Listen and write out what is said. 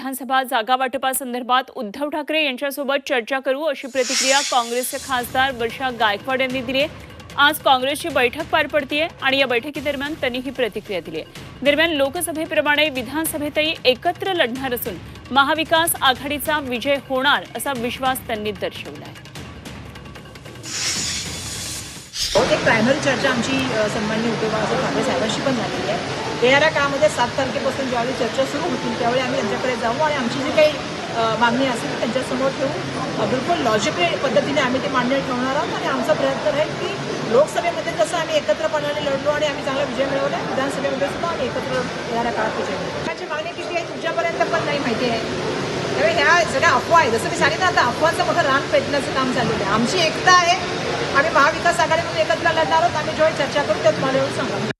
विधानसभा जागा वाटपासंदर्भात उद्धव ठाकरे यांच्यासोबत चर्चा करू अशी प्रतिक्रिया काँग्रेसचे खासदार वर्षा गायकवाड यांनी दिली आहे. आज काँग्रेसची बैठक पार पडतीये आणि या बैठकीदरम्यान त्यांनी ही प्रतिक्रिया दिली आहे. दरम्यान लोकसभेप्रमाणे विधानसभेतही एकत्र लढणार असून महाविकास आघाडीचा विजय होणार असा विश्वास त्यांनी दर्शवला आहे. बहुतेक प्रायमरी चर्चा आमची अ, सन्माननीय उद्धव ठाकरे साहेबांशी पण झालेली आहे. येणाऱ्या काळामध्ये सात तारखेपासून ज्यावेळी चर्चा सुरू होतील त्यावेळी आम्ही त्यांच्याकडे जाऊ आणि आमची जी काही मागणी असेल त्यांच्यासमोर ठेवू. बिलकुल लॉजिकल पद्धतीने आम्ही ते मान्य ठेवणार आहोत आणि आमचा प्रयत्न राहील की लोकसभेमध्ये जसं आम्ही एकत्रपणाने लढलो आणि आम्ही चांगला विजय मिळवला विधानसभेमध्ये सुद्धा आम्ही एकत्र येणाऱ्या काळात विजय मिळवू. त्याची मागणी किती आहे तुमच्यापर्यंत पण नाही माहिती आहे. त्यामुळे ह्या सगळ्या अफवा आहे जसं मी सांगितलं आता अफवांचं मोठं रान पेटण्याचं काम झालेलं आहे. आमची एकता आहे. आम्ही महाविकास आघाडी एकत्र लढणार आहोत आम्ही जेव्हा चर्चा करू तेव्हा तुम्हाला येऊन सांगा